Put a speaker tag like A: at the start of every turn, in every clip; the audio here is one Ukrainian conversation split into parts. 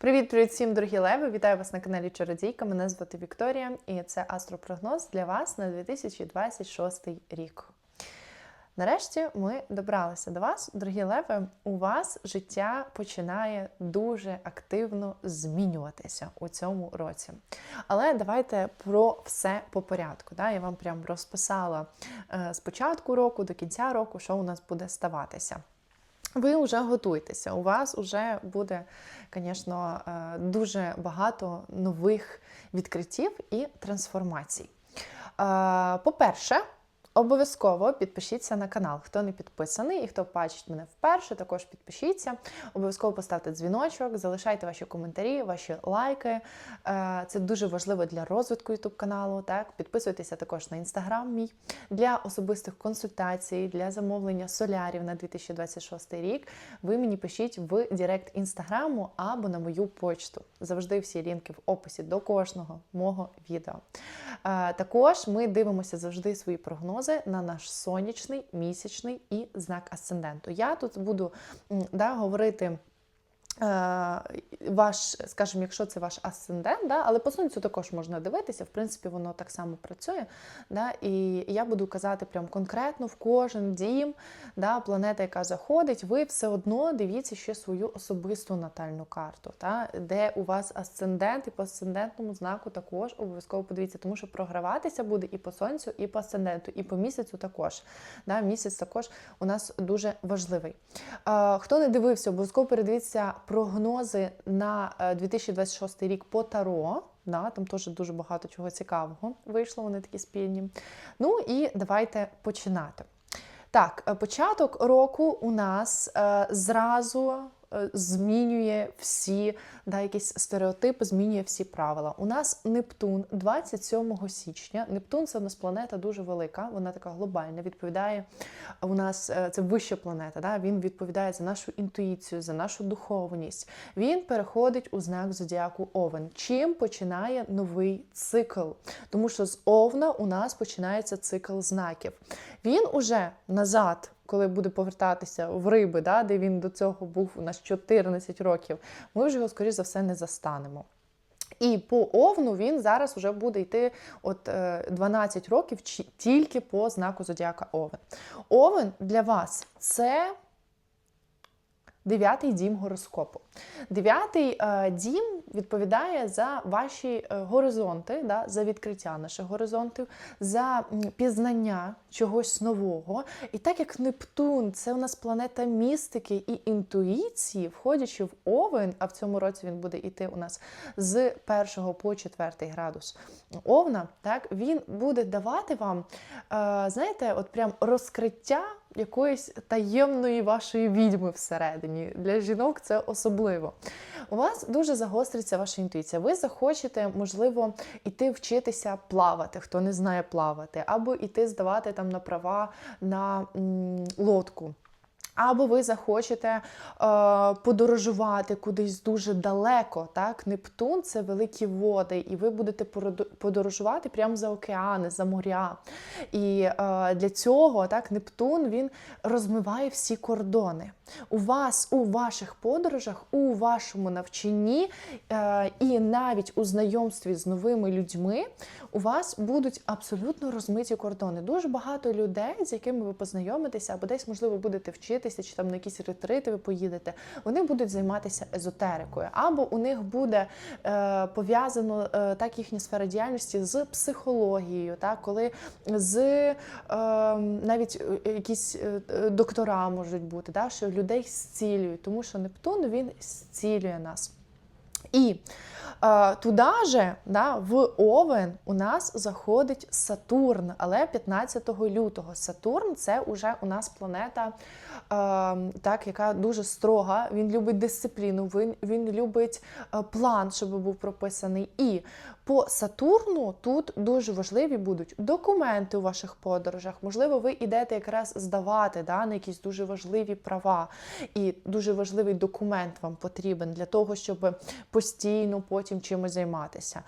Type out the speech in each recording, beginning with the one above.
A: Привіт-привіт всім, дорогі леви! Вітаю вас на каналі Чародійка. Мене звати Вікторія, і це астропрогноз для вас на 2026 рік. Нарешті ми добралися до вас, дорогі леви. У вас життя починає дуже активно змінюватися у цьому році. Але давайте про все по порядку. Да? Я вам прям розписала е, з початку року до кінця року, що у нас буде ставатися. Ви вже готуєтеся. У вас вже буде, звісно, е, дуже багато нових відкриттів і трансформацій. Е, По-перше, Обов'язково підпишіться на канал. Хто не підписаний і хто бачить мене вперше, також підпишіться. Обов'язково поставте дзвіночок, залишайте ваші коментарі, ваші лайки. Е, Це дуже важливо для розвитку YouTube каналу. Так, підписуйтеся також на інстаграм мій для особистих консультацій, для замовлення солярів на 2026 рік. Ви мені пишіть в Директ інстаграму або на мою почту. Завжди всі лінки в описі до кожного мого відео. Е, Також ми дивимося завжди свої прогнози на наш сонячний, місячний і знак асценденту. Я тут буду да, говорити. Е, Ваш, скажімо, якщо це ваш асцендент, да, але по сонцю також можна дивитися, в принципі, воно так само працює. Да, і я буду казати прям конкретно в кожен дім, да, планета, яка заходить, ви все одно дивіться ще свою особисту натальну карту, да, де у вас асцендент, і по асцендентному знаку також обов'язково подивіться, тому що програватися буде і по сонцю, і по асценденту, і по місяцю також. Да, місяць також у нас дуже важливий. Е, хто не дивився, обов'язково передивіться прогнози на е, 2026 рік по Таро. Да, там теж дуже багато чого цікавого вийшло, вони такі спільні. Ну і давайте починати. Так, е, початок року у нас е, зразу е, змінює всі да, якісь стереотипи, змінює всі правила. У нас Нептун 27 січня. Нептун це у нас планета дуже велика, вона така глобальна. Відповідає у нас е, це вища планета. Да? Він відповідає за нашу інтуїцію, за нашу духовність. Він переходить у знак зодіаку Овен. Чим починає новий цикл? Тому що з Овна у нас починається цикл знаків. Він уже назад. Коли буде повертатися в риби, да, де він до цього був у нас 14 років, ми вже його, скоріш за все, не застанемо. І по овну він зараз вже буде йти от е, 12 років чи- тільки по знаку зодіака Овен. Овен для вас це дев'ятий дім гороскопу. Дев'ятий е, дім відповідає за ваші е, горизонти, да, за відкриття наших горизонтів, за пізнання чогось нового. І так як Нептун це у нас планета містики і інтуїції, входячи в Овен, а в цьому році він буде йти у нас з 1 по 4 градус Овна, так він буде давати вам, е, знаєте, от прям розкриття якоїсь таємної вашої відьми всередині. Для жінок це особливо. У вас дуже загостриться ваша інтуїція. Ви захочете, можливо, іти вчитися плавати, хто не знає плавати, або іти здавати там на права на м, лодку. Або ви захочете е, подорожувати кудись дуже далеко. Так? Нептун це великі води, і ви будете подорожувати прямо за океани, за моря. І е, для цього так, Нептун він розмиває всі кордони. У вас у ваших подорожах, у вашому навчанні е, і навіть у знайомстві з новими людьми у вас будуть абсолютно розмиті кордони. Дуже багато людей, з якими ви познайомитеся, або десь, можливо, будете вчитися, чи там на якісь ретрити ви поїдете, вони будуть займатися езотерикою, або у них буде е, пов'язано е, так їхня сфера діяльності з психологією, так, коли з е, навіть якісь доктора можуть бути, так, що людей зцілюють, тому що Нептун він зцілює нас. І е, туди же, да, в Овен у нас заходить Сатурн, але 15 лютого. Сатурн це вже у нас планета, е, так, яка дуже строга. Він любить дисципліну, він, він любить е, план, щоб був прописаний. І по Сатурну тут дуже важливі будуть документи у ваших подорожах. Можливо, ви йдете якраз здавати да, на якісь дуже важливі права, і дуже важливий документ вам потрібен для того, щоб постійно потім чимось займатися.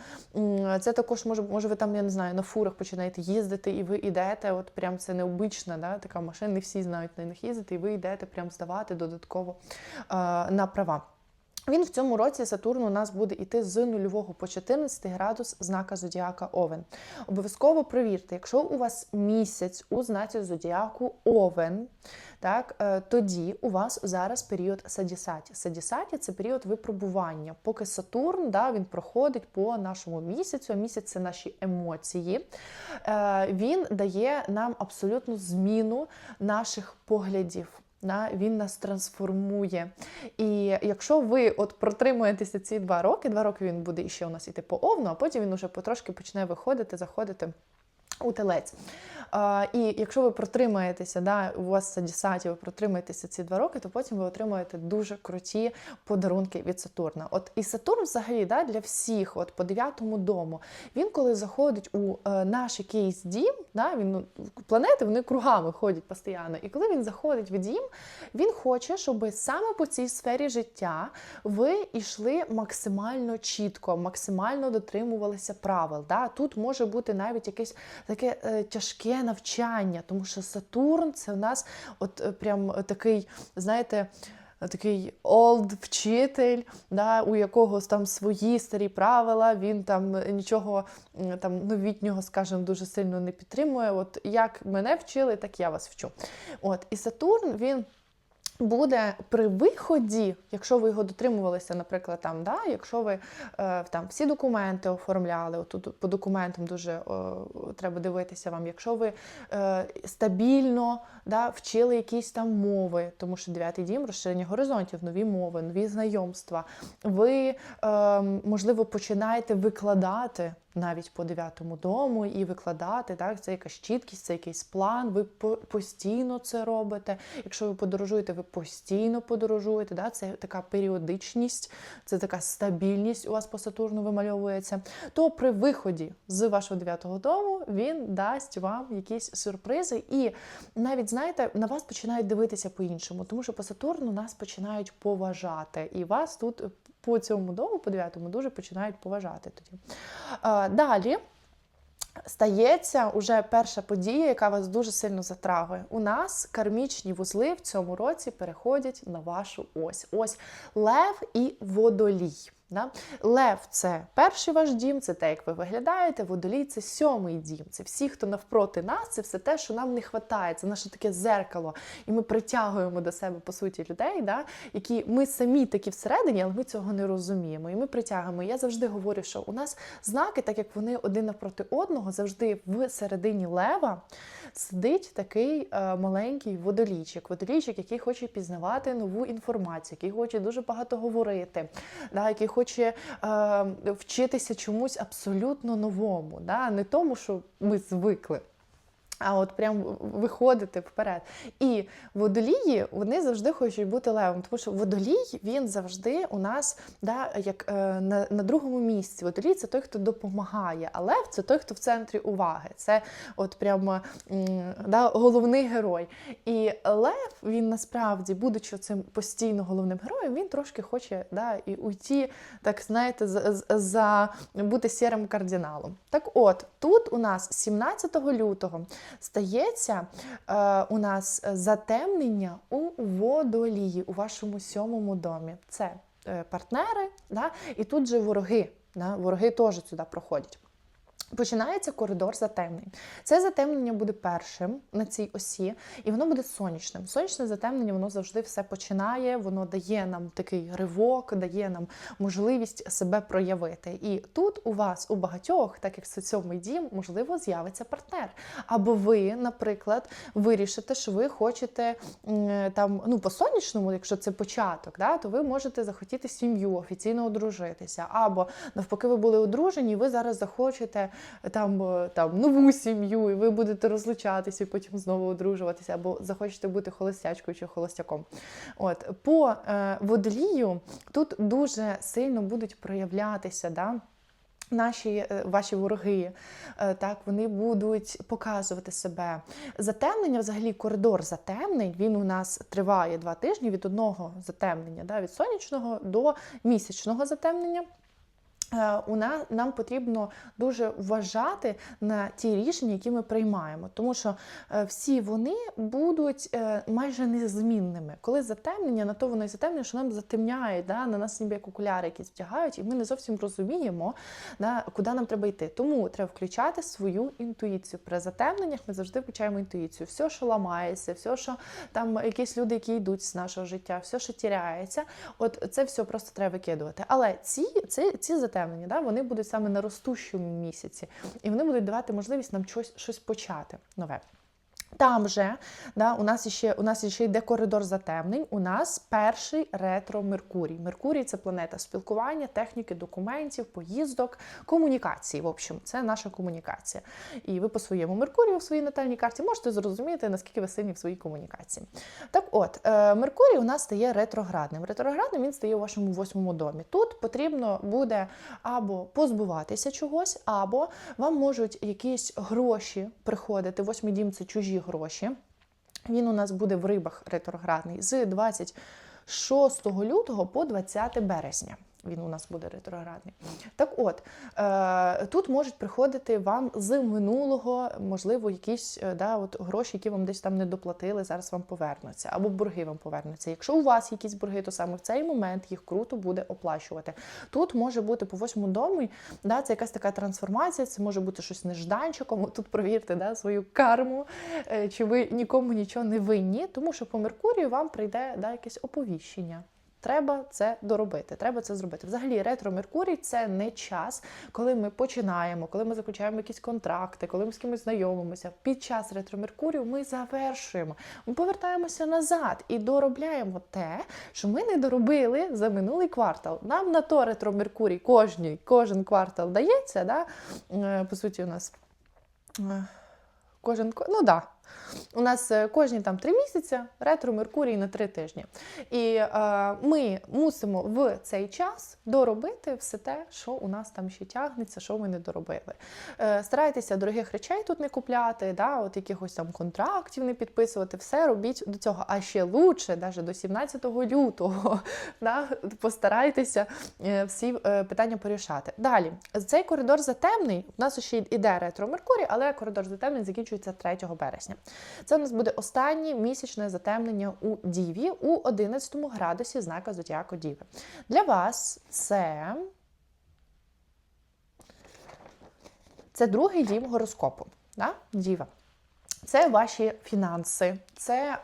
A: Це також може, може ви там, я не знаю, на фурах починаєте їздити, і ви йдете, от прям це необична да, така машина, не всі знають на них їздити, і ви йдете прям здавати додатково е, на права. Він в цьому році Сатурн у нас буде йти з нульового по 14 градус знака Зодіака Овен. Обов'язково провірте, якщо у вас місяць у знаці Зодіаку Овен, так, е, тоді у вас зараз період садісаті. Садісаті це період випробування. Поки Сатурн да, він проходить по нашому місяцю, а місяць це наші емоції. Е, Він дає нам абсолютну зміну наших поглядів. Да, він нас трансформує. І якщо ви от протримуєтеся ці два роки, два роки він буде іще у нас іти по овну, а потім він уже потрошки почне виходити, заходити у телець. І якщо ви протримаєтеся, да, у вас садісаті, ви протримаєтеся ці два роки, то потім ви отримаєте дуже круті подарунки від Сатурна. От і Сатурн, взагалі, да, для всіх, от по дев'ятому дому, він коли заходить у е, наш якийсь дім, да, він ну, планети вони кругами ходять постійно. І коли він заходить в дім, він хоче, щоб саме по цій сфері життя ви йшли максимально чітко, максимально дотримувалися правил. Да? Тут може бути навіть якесь таке е, тяжке навчання, тому що Сатурн це у нас от е, прям такий, знаєте. Такий олд вчитель, да, у якого там свої старі правила, він там нічого там новітнього, скажімо, дуже сильно не підтримує. От як мене вчили, так я вас вчу. От і Сатурн він. Буде при виході, якщо ви його дотримувалися, наприклад, там, да, якщо ви е, там всі документи оформляли, отут по документам дуже е, треба дивитися вам, якщо ви е, стабільно да, вчили якісь там мови, тому що дев'ятий дім розширення горизонтів, нові мови, нові знайомства, ви, е, можливо, починаєте викладати навіть по дев'ятому дому і викладати. Так, Це якась чіткість, це якийсь план. Ви постійно це робите. Якщо ви подорожуєте, ви постійно подорожуєте. Да? Це така періодичність, це така стабільність у вас по Сатурну вимальовується. То при виході з вашого дев'ятого дому він дасть вам якісь сюрпризи. І навіть, знаєте, на вас починають дивитися по-іншому, тому що по Сатурну нас починають поважати. І вас тут по цьому дому, по дев'ятому, дуже починають поважати тоді. Далі. Стається уже перша подія, яка вас дуже сильно затрагує. У нас кармічні вузли в цьому році переходять на вашу ось. Ось лев і водолій. Да? Лев це перший ваш дім, це те, як ви виглядаєте, водолій це сьомий дім. Це всі, хто навпроти нас, це все те, що нам не вистачає. Це наше таке зеркало. І ми притягуємо до себе, по суті, людей, да? які ми самі такі всередині, але ми цього не розуміємо. І ми притягуємо. Я завжди говорю, що у нас знаки, так як вони один навпроти одного, завжди в середині лева сидить такий е, маленький водолійчик. Водолійчик, який хоче пізнавати нову інформацію, який хоче дуже багато говорити, да, який хоче е, вчитися чомусь абсолютно новому, да, не тому, що ми звикли а от прям виходити вперед. І водолії вони завжди хочуть бути левом, тому що водолій він завжди у нас да, як е, на на другому місці. Водолій це той, хто допомагає, а лев це той, хто в центрі уваги. Це от прям да, головний герой. І Лев він насправді, будучи цим постійно головним героєм, він трошки хоче да, і уйти, так знаєте, за, за бути сірим кардиналом. Так от, тут у нас 17 лютого стається е, у нас затемнення у водолії у вашому сьомому домі. Це е, партнери, да? і тут же вороги. Да? Вороги теж сюди проходять. Починається коридор затемнень. Це затемнення буде першим на цій осі, і воно буде сонячним. Сонячне затемнення воно завжди все починає, воно дає нам такий ривок, дає нам можливість себе проявити. І тут у вас, у багатьох, так як це сьомий дім, можливо, з'явиться партнер. Або ви, наприклад, вирішите, що ви хочете там, ну, по сонячному, якщо це початок, да, то ви можете захотіти сім'ю, офіційно одружитися. Або навпаки, ви були одружені, і ви зараз захочете там е, там нову сім'ю, і ви будете розлучатися і потім знову одружуватися, або захочете бути холостячкою чи холостяком. От По е, водолію тут дуже сильно будуть проявлятися. Да, Наші е, ваші вороги, е, так вони будуть показувати себе. Затемнення, взагалі, коридор затемнень. Він у нас триває два тижні від одного затемнення, да, від сонячного до місячного затемнення. Е, у нас нам потрібно дуже вважати на ті рішення, які ми приймаємо, тому що е, всі вони будуть е, майже незмінними. Коли затемнення, на то воно і затемнення, що нам затемняють, да, на нас ніби як окуляри якісь вдягають, і ми не зовсім розуміємо, да, куди нам треба йти. Тому треба включати свою інтуїцію. При затемненнях ми завжди включаємо інтуїцію. Все, що ламається, все, що там якісь люди, які йдуть з нашого життя, все, що тіряється, от це все просто треба викидувати. Але ці, ці, ці затемнення затемнення, да, вони будуть саме на ростущому місяці, і вони будуть давати можливість нам щось, щось почати нове. Там же да, у нас ще у нас ще йде коридор затемнень. У нас перший ретро Меркурій. Меркурій це планета спілкування, техніки, документів, поїздок, комунікації. В общем, це наша комунікація. І ви по своєму Меркурію в своїй натальній карті можете зрозуміти, наскільки ви сильні в своїй комунікації. Так от, е, Меркурій у нас стає ретроградним. Ретроградним він стає у вашому восьмому домі. Тут потрібно буде або позбуватися чогось, або вам можуть якісь гроші приходити. Восьмий дім це чужі гроші. Він у нас буде в рибах ретроградний з 26 лютого по 20 березня. Він у нас буде ретроградний. Так от, е, тут можуть приходити вам з минулого, можливо, якісь е, да, от гроші, які вам десь там не доплатили, зараз вам повернуться, або борги вам повернуться. Якщо у вас якісь борги, то саме в цей момент їх круто буде оплачувати. Тут може бути по восьмому дому, да, це якась така трансформація, це може бути щось нежданчиком. Тут провірте да, свою карму, е, чи ви нікому нічого не винні, тому що по Меркурію вам прийде да, якесь оповіщення. Треба це доробити, треба це зробити. Взагалі, ретро Меркурій це не час, коли ми починаємо, коли ми заключаємо якісь контракти, коли ми з кимось знайомимося. Під час ретро Меркурію ми завершуємо. Ми повертаємося назад і доробляємо те, що ми не доробили за минулий квартал. Нам на то ретро Меркурій кожній, кожен квартал дається. Да? Е, по суті, у нас е, кожен ну да. У нас е, кожні там три місяці ретро Меркурій на три тижні. І е, ми мусимо в цей час доробити все те, що у нас там ще тягнеться, що ми не доробили. Е, Старайтеся дорогих речей тут не купляти, да, от якихось там контрактів не підписувати, все робіть до цього. А ще лучше, навіть до 17 лютого, да, постарайтеся е, всі е, питання порішати. Далі, цей коридор затемний, у нас ще йде ретро Меркурій, але коридор затемний закінчується 3 березня. Це у нас буде останнє місячне затемнення у Діві у 11 градусі знака Зодіаку Діви. Для вас це. Це другий дім гороскопу. Да? Діва. Це ваші фінанси, це е,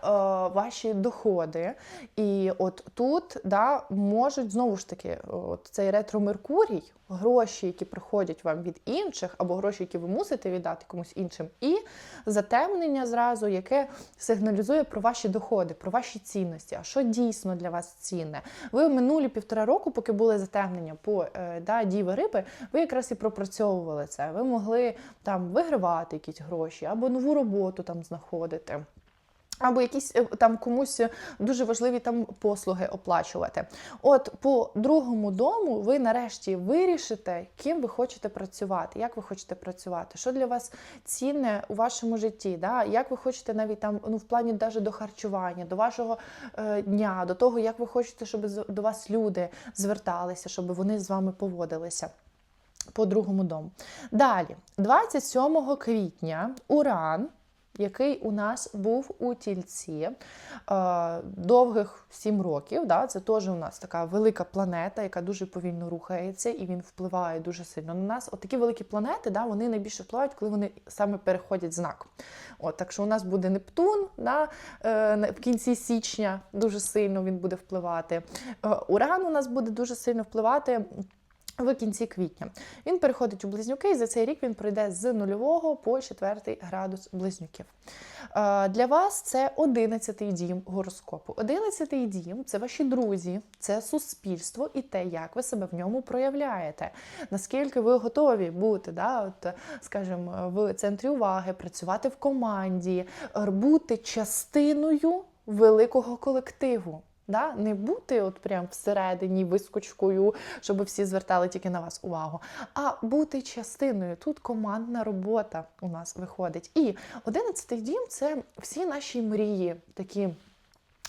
A: ваші доходи. І от тут да, можуть знову ж таки от цей ретро Меркурій гроші, які приходять вам від інших, або гроші, які ви мусите віддати комусь іншим, і затемнення зразу, яке сигналізує про ваші доходи, про ваші цінності. А що дійсно для вас цінне? Ви минулі півтора року, поки були затемнення по е, да, діви риби, ви якраз і пропрацьовували це. Ви могли там вигравати якісь гроші або нову роботу там знаходити. Або якісь е, там комусь дуже важливі там послуги оплачувати. От по другому дому ви нарешті вирішите, ким ви хочете працювати, як ви хочете працювати, що для вас цінне у вашому житті, да? як ви хочете навіть там ну, в плані навіть до харчування, до вашого е, дня, до того, як ви хочете, щоб до вас люди зверталися, щоб вони з вами поводилися. По другому дому. Далі, 27 квітня, Уран який у нас був у тільці е, довгих 7 років. Да? Це теж у нас така велика планета, яка дуже повільно рухається, і він впливає дуже сильно на нас. От такі великі планети, да, вони найбільше впливають, коли вони саме переходять знак. От, Так що у нас буде Нептун да, е, в кінці січня, дуже сильно він буде впливати. Е, Уран у нас буде дуже сильно впливати. В кінці квітня він переходить у близнюки, і за цей рік він пройде з нульового по 4 градус близнюків. Е, для вас це 11-й дім гороскопу. 11-й дім це ваші друзі, це суспільство і те, як ви себе в ньому проявляєте. Наскільки ви готові бути, да, от, скажімо, в центрі уваги, працювати в команді, бути частиною великого колективу. Да? Не бути от прям всередині вискочкою, щоб всі звертали тільки на вас увагу, а бути частиною. Тут командна робота у нас виходить. І одинадцятий дім це всі наші мрії, такі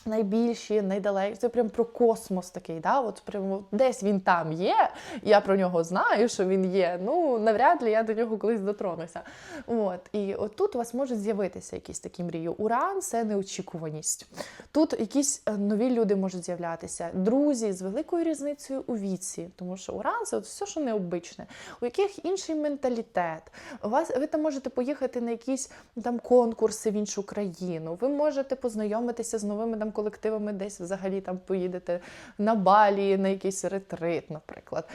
A: Найбільші, найдалекі, це прям про космос такий, да? От прямо десь він там є. Я про нього знаю, що він є. Ну навряд ли я до нього колись дотронуся. От і от тут у вас можуть з'явитися якісь такі мрії. Уран це неочікуваність. Тут якісь е, нові люди можуть з'являтися, друзі з великою різницею у віці, тому що уран це от все, що необичне, у яких інший менталітет. У вас ви там можете поїхати на якісь там конкурси в іншу країну. Ви можете познайомитися з новими там колективами, десь взагалі там поїдете на балі, на якийсь ретрит, наприклад.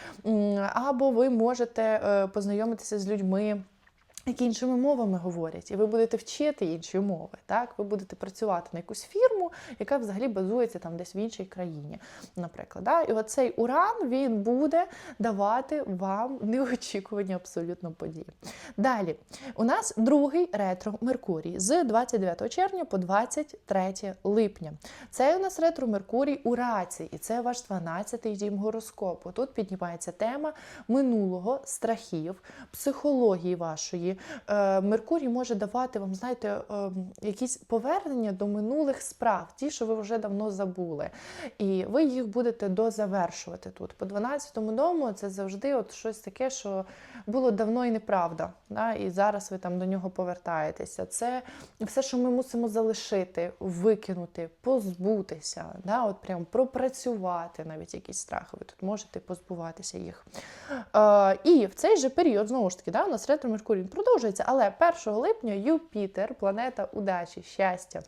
A: Або ви можете е, познайомитися з людьми. Які іншими мовами говорять, і ви будете вчити інші мови. Так, ви будете працювати на якусь фірму, яка взагалі базується там десь в іншій країні, наприклад. Да? І оцей уран він буде давати вам неочікувані абсолютно події. Далі, у нас другий ретро Меркурій з 29 червня по 23 липня. Це у нас ретро Меркурій у раці, і це ваш 12-й дім гороскопу. Тут піднімається тема минулого, страхів, психології вашої. Е, Меркурій може давати вам, знаєте, е, якісь повернення до минулих справ, ті, що ви вже давно забули. І ви їх будете дозавершувати тут. По 12-му дому це завжди от щось таке, що було давно і неправда. Да? І зараз ви там до нього повертаєтеся. Це все, що ми мусимо залишити, викинути, позбутися, да? от прям пропрацювати навіть якісь страхи. Ви тут можете позбуватися їх. Е, і в цей же період, знову ж таки, да, у нас ретро Меркурій продовжується, але 1 липня Юпітер, планета удачі, щастя.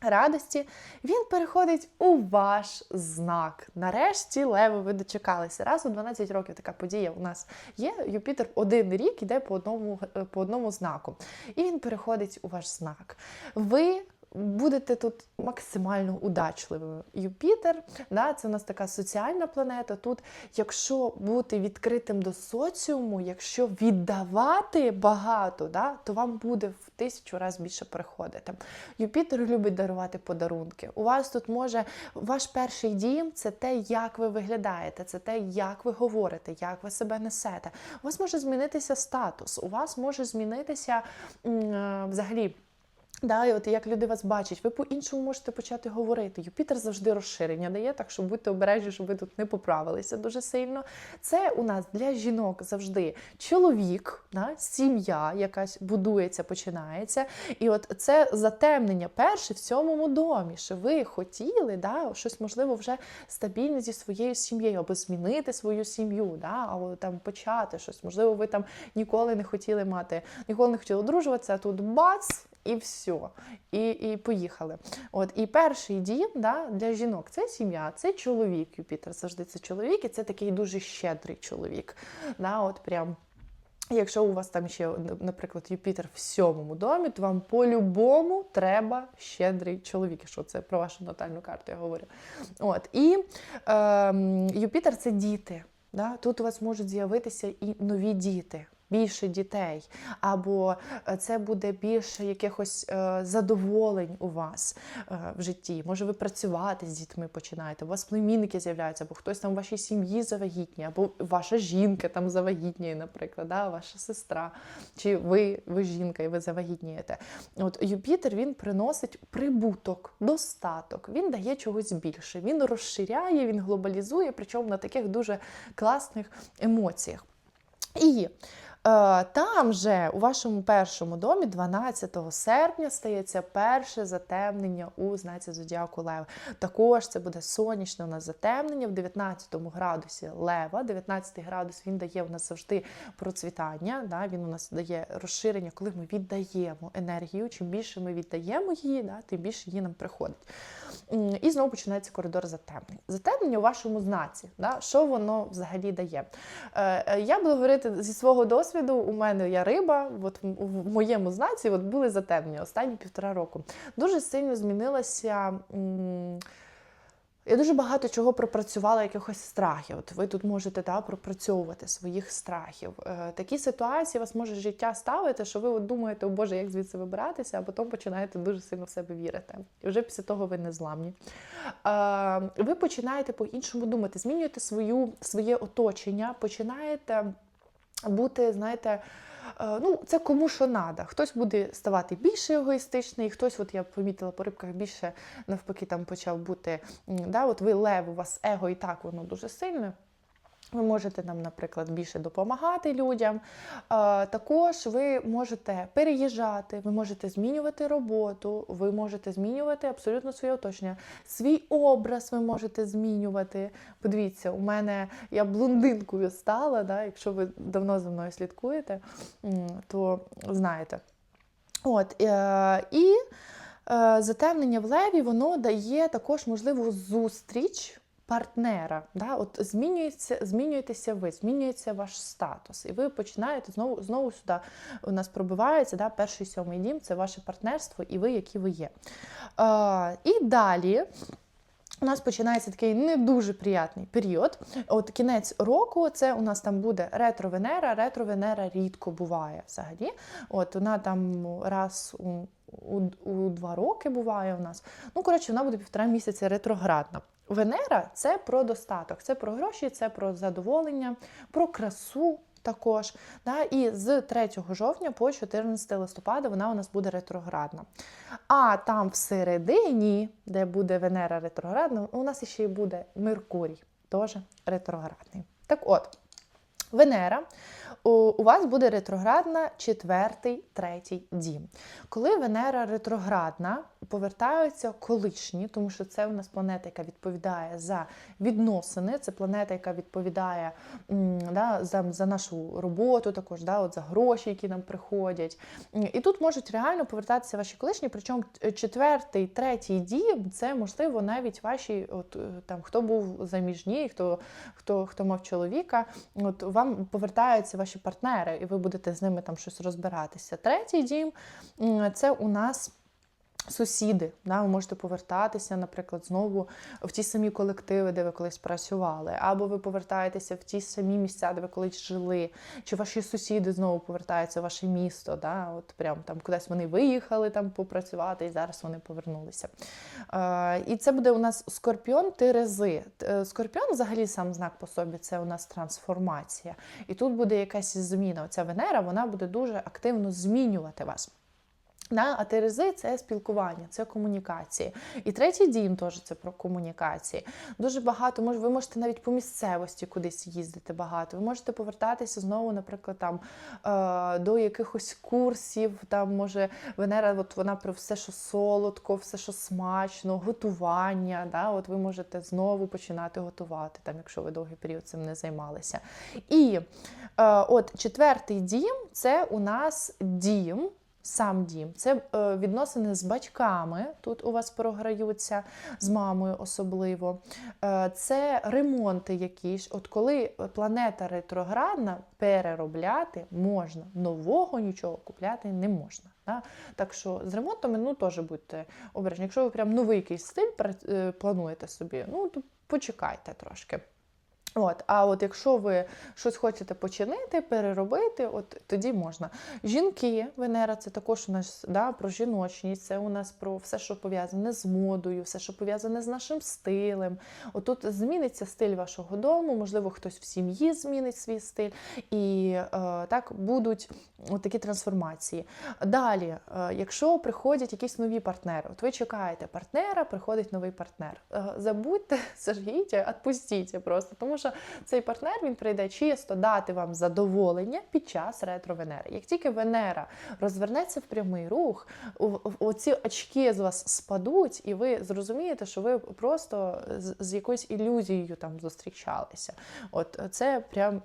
A: Радості, він переходить у ваш знак. Нарешті, Леви, ви дочекалися. Раз у 12 років така подія у нас є. Юпітер один рік іде по одному, е, по одному знаку. І він переходить у ваш знак. Ви будете тут максимально удачливими. Юпітер, да, це у нас така соціальна планета. Тут, якщо бути відкритим до соціуму, якщо віддавати багато, да, то вам буде в тисячу разів більше приходити. Юпітер любить дарувати подарунки. У вас тут може ваш перший дім це те, як ви виглядаєте, це те, як ви говорите, як ви себе несете. У вас може змінитися статус, у вас може змінитися е, взагалі. Да, і от як люди вас бачать, ви по-іншому можете почати говорити. Юпітер завжди розширення дає, так що будьте обережні, щоб ви тут не поправилися дуже сильно. Це у нас для жінок завжди чоловік, да, сім'я якась будується, починається. І от це затемнення перше в сьомому домі, що ви хотіли да, щось, можливо, вже стабільне зі своєю сім'єю, або змінити свою сім'ю, да, або там почати щось. Можливо, ви там ніколи не хотіли мати, ніколи не хотіли одружуватися, а тут бац! І все, і і поїхали. От І перший дім да, для жінок це сім'я, це чоловік. Юпітер завжди це чоловік, і це такий дуже щедрий чоловік. Да, от прям. Якщо у вас там ще, наприклад, Юпітер в сьомому домі, то вам по-любому треба щедрий чоловік. Що це про вашу натальну карту я говорю. От І е, Юпітер це діти. Да? Тут у вас можуть з'явитися і нові діти більше дітей, або е, це буде більше якихось е, задоволень у вас е, в житті. Може, ви працювати з дітьми починаєте, у вас племінники з'являються, або хтось там в вашій сім'ї завагітніє, або ваша жінка там завагітніє, наприклад, да, ваша сестра, чи ви, ви жінка, і ви завагітнієте. От Юпітер він приносить прибуток, достаток, він дає чогось більше, він розширяє, він глобалізує, причому на таких дуже класних емоціях. І там же у вашому першому домі, 12 серпня, стається перше затемнення у знаці Зодіаку Лева. Також це буде сонячне у нас затемнення в 19 градусі Лева. 19 градус він дає у нас завжди процвітання. Да? Він у нас дає розширення, коли ми віддаємо енергію. Чим більше ми віддаємо її, да, тим більше її нам приходить. І знову починається коридор затемнень. Затемнення у вашому знаці. Да? Що воно взагалі дає? Е, е, я буду говорити зі свого досвіду. У мене я риба, от в моєму знаці от були затемнення останні півтора року. Дуже сильно змінилася. Я дуже багато чого пропрацювала, якихось страхів. От ви тут можете та, пропрацьовувати своїх страхів. Е, Такі ситуації вас може життя ставити, що ви от думаєте, о Боже, як звідси вибиратися, а потім починаєте дуже сильно в себе вірити. І вже після того ви не зламні. Е, Ви починаєте по-іншому думати, змінюєте свою, своє оточення, починаєте бути, знаєте. е, ну, це кому що надо. Хтось буде ставати більше егоїстичний, хтось, от я помітила по рибках, більше навпаки там почав бути. Да, от ви лев, у вас его і так воно дуже сильне. Ви можете нам, наприклад, більше допомагати людям. Е, Також ви можете переїжджати, ви можете змінювати роботу, ви можете змінювати абсолютно своє оточення. Свій образ ви можете змінювати. Подивіться, у мене я блондинкою стала, да, якщо ви давно за мною слідкуєте, то знаєте. От, е, і е, затемнення в леві воно дає також можливу зустріч партнера. Да? От змінюється, змінюєтеся ви, змінюється ваш статус. І ви починаєте знову знову сюди у нас пробивається да, перший сьомий дім це ваше партнерство і ви, які ви є. Е, і далі. У нас починається такий не дуже приятний період. От кінець року це у нас там буде ретро-Венера. Ретро-Венера рідко буває взагалі. От вона там раз у, у, у два роки буває у нас. Ну, коротше, вона буде півтора місяця ретроградна. Венера це про достаток, це про гроші, це про задоволення, про красу. Також, да, і з 3 жовтня по 14 листопада вона у нас буде ретроградна. А там всередині, де буде Венера ретроградна, у нас ще й буде Меркурій, теж ретроградний. Так от, Венера у, вас буде ретроградна четвертий, третій дім. Коли Венера ретроградна, повертаються колишні, тому що це у нас планета, яка відповідає за відносини, це планета, яка відповідає да, за, за нашу роботу, також да, от за гроші, які нам приходять. І тут можуть реально повертатися ваші колишні, причому е, четвертий, третій дім це можливо навіть ваші, от е, там хто був заміжній, хто, хто, хто мав чоловіка, от вам повертаються ваші партнери, і ви будете з ними там щось розбиратися. Третій дім це у нас. Сусіди, да, ви можете повертатися, наприклад, знову в ті самі колективи, де ви колись працювали, або ви повертаєтеся в ті самі місця, де ви колись жили, чи ваші сусіди знову повертаються в ваше місто, да, от прям там кудись вони виїхали там попрацювати, і зараз вони повернулися. Е, і це буде у нас скорпіон Терези. Е, Скорпіон, взагалі, сам знак по собі, це у нас трансформація. І тут буде якась зміна. Оця Венера вона буде дуже активно змінювати вас. Да, а Терези це спілкування, це комунікації. І третій дім теж це про комунікації. Дуже багато, може, ви можете навіть по місцевості кудись їздити багато. Ви можете повертатися знову, наприклад, там е, до якихось курсів. Там може Венера, от вона про все, що солодко, все, що смачно, готування. Да, от ви можете знову починати готувати, там, якщо ви довгий період цим не займалися. І е, от четвертий дім це у нас дім. Сам дім, це е, відносини з батьками. Тут у вас програються з мамою особливо. Е, це ремонти якісь. От коли планета ретроградна, переробляти можна. Нового нічого купляти не можна. Так що з ремонтами ну, теж будьте обережні. Якщо ви прям новий якийсь стиль е, плануєте собі, ну то почекайте трошки. От, а от якщо ви щось хочете починити, переробити, от тоді можна. Жінки, Венера, це також у нас да, про жіночність, це у нас про все, що пов'язане з модою, все, що пов'язане з нашим стилем. Отут зміниться стиль вашого дому, можливо, хтось в сім'ї змінить свій стиль, і е, так будуть от такі трансформації. Далі, е, якщо приходять якісь нові партнери, от ви чекаєте партнера, приходить новий партнер. Е, забудьте, сожгіть, відпустіть просто, тому що цей партнер він прийде чисто дати вам задоволення під час ретро-Венери. Як тільки Венера розвернеться в прямий рух, оці очки з вас спадуть, і ви зрозумієте, що ви просто з якоюсь ілюзією там зустрічалися. От це прям.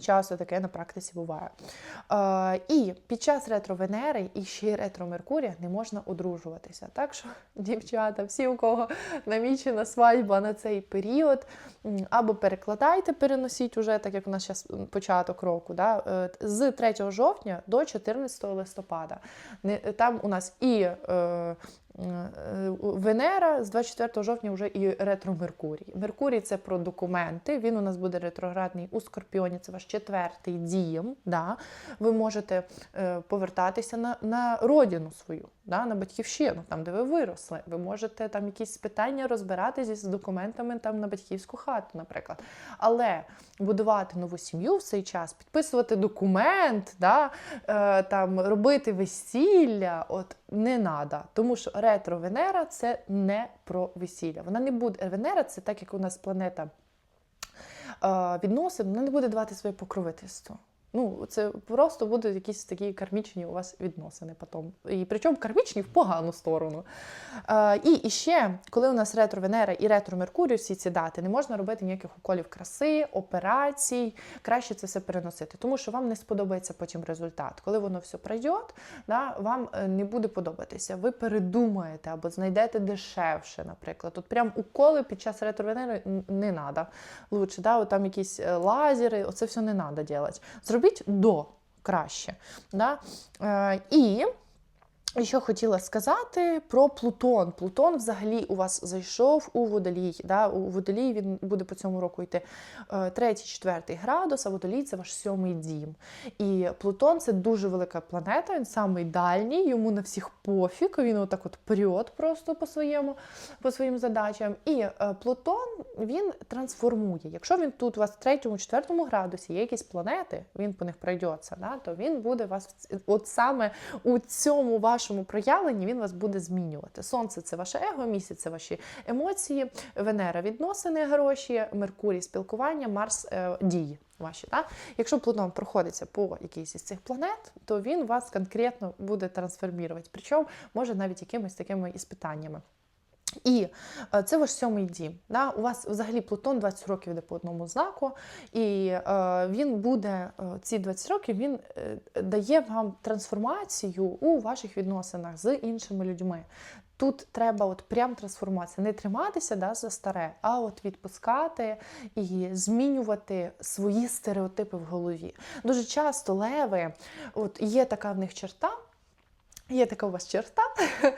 A: Часто таке на практиці буває. Е, і під час ретро-Венери і ще й ретро-Меркурія не можна одружуватися. Так що, дівчата, всі, у кого намічена свадьба на цей період, або перекладайте, переносіть уже, так як у нас зараз початок року, да, е, з 3 жовтня до 14 листопада. Там у нас і е, Венера з 24 жовтня вже і ретро-Меркурій. Меркурій це про документи. Він у нас буде ретроградний у Скорпіоні. Це ваш четвертий дім. Да? Ви можете е, повертатися на, на родину свою. Да, на батьківщину, там, де ви виросли. Ви можете там якісь питання розбиратися з документами там, на батьківську хату, наприклад. Але будувати нову сім'ю в цей час, підписувати документ, да, е, там, робити весілля, от не треба. Тому що ретро-Венера це не про весілля. Вона не буде. Венера це так, як у нас планета е, відносин, вона не буде давати своє покровительство. Ну, це просто будуть якісь такі кармічні у вас відносини потім. І причому кармічні в погану сторону. Е, і, ще, коли у нас ретро Венера і ретро Меркурій, всі ці дати, не можна робити ніяких уколів краси, операцій. Краще це все переносити, тому що вам не сподобається потім результат. Коли воно все пройде, да, вам е, не буде подобатися. Ви передумаєте або знайдете дешевше, наприклад. От прям уколи під час ретро Венери не треба. Лучше, да, от там якісь е, лазери, оце все не треба робити. Зробіть до краще. Да? Е, і і що хотіла сказати про Плутон. Плутон взагалі у вас зайшов у водолій. Да? У водолій він буде по цьому року йти е, третій, четвертий градус, а водолій це ваш сьомий дім. І Плутон це дуже велика планета, він самий дальній, йому на всіх пофіг, він отак от прет просто по своєму, по своїм задачам. І е, Плутон він трансформує. Якщо він тут у вас в третьому, четвертому градусі є якісь планети, він по них пройдеться, да? то він буде вас от саме у цьому вашому проявленні він вас буде змінювати. Сонце це ваше его, місяць це ваші емоції, Венера відносини, гроші, Меркурій спілкування, Марс е, дії. Ваші, так? Якщо Плутон проходиться по якійсь із цих планет, то він вас конкретно буде трансформувати. Причому може навіть якимись такими іспитаннями. І е, це ваш сьомий дім. Да? У вас взагалі Плутон 20 років йде по одному знаку, і е, він буде е, ці 20 років він е, дає вам трансформацію у ваших відносинах з іншими людьми. Тут треба от прям трансформація, не триматися да, за старе, а от відпускати і змінювати свої стереотипи в голові. Дуже часто леви, от є така в них черта. Є така у вас черта.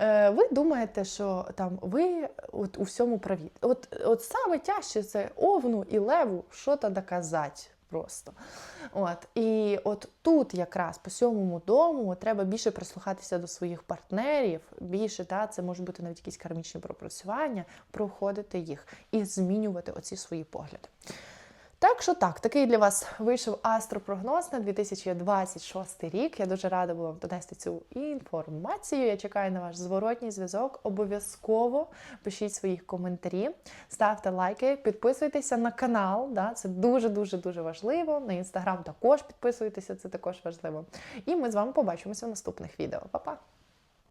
A: Е, Ви думаєте, що там ви от у всьому праві. От, от саме тяжче це овну і леву що-то доказати просто. От. І от тут якраз по сьомому дому треба більше прислухатися до своїх партнерів, більше, та, це може бути навіть якісь кармічні пропрацювання, проходити їх і змінювати оці свої погляди. Так що так, такий для вас вийшов астропрогноз на 2026 рік. Я дуже рада була вам донести цю інформацію. Я чекаю на ваш зворотній зв'язок. Обов'язково пишіть свої коментарі, ставте лайки, підписуйтеся на канал. Да, це дуже дуже дуже важливо. На інстаграм також підписуйтеся, це також важливо. І ми з вами побачимося в наступних відео. Па-па!